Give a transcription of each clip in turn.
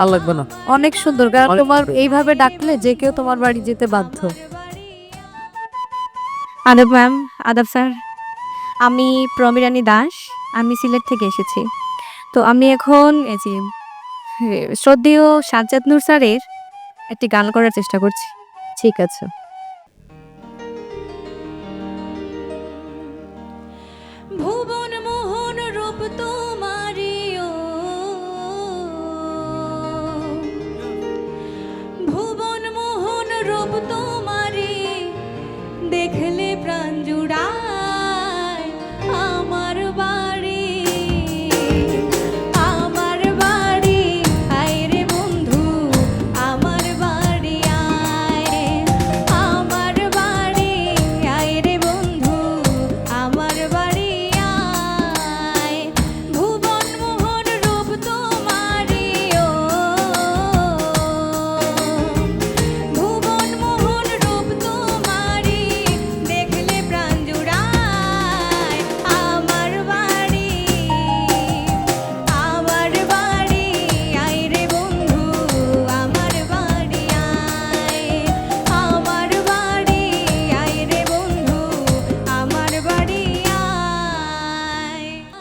আর লাগবে না। অনেক সুন্দর কারণ তোমার এইভাবে ডাকলে যে কেউ তোমার বাড়ি যেতে বাধ্য। আদাব ম্যাম আদাব স্যার আমি প্রমিরানী দাস আমি সিলেট থেকে এসেছি। তো আমি এখন এই যে শ্রদ্ধেয় সাজ্জাদ নূর স্যারের একটি গান করার চেষ্টা করছি। ঠিক আছে। ভুবন মোহন রূপ তোমারি মোহন রূপ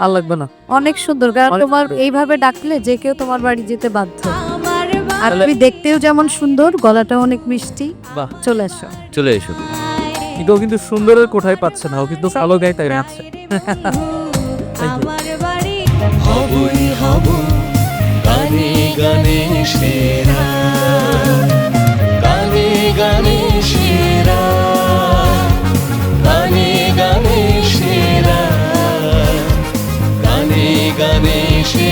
আর লাগবে না। অনেক সুন্দর। কারণ তোমার এইভাবে ডাকলে যে কেউ তোমার বাড়ি যেতে বাধ্য। আর তুমি দেখতেও যেমন সুন্দর গলাটা অনেক মিষ্টি। বাহ। চলে আসো চলে এসো। কিন্তু ও কিন্তু সুন্দরের কোঠায় পাচ্ছে না ও কিন্তু কালো গায়ে তাই বাড়ি। হবই হব। গানে গানে সেরা। गणेशे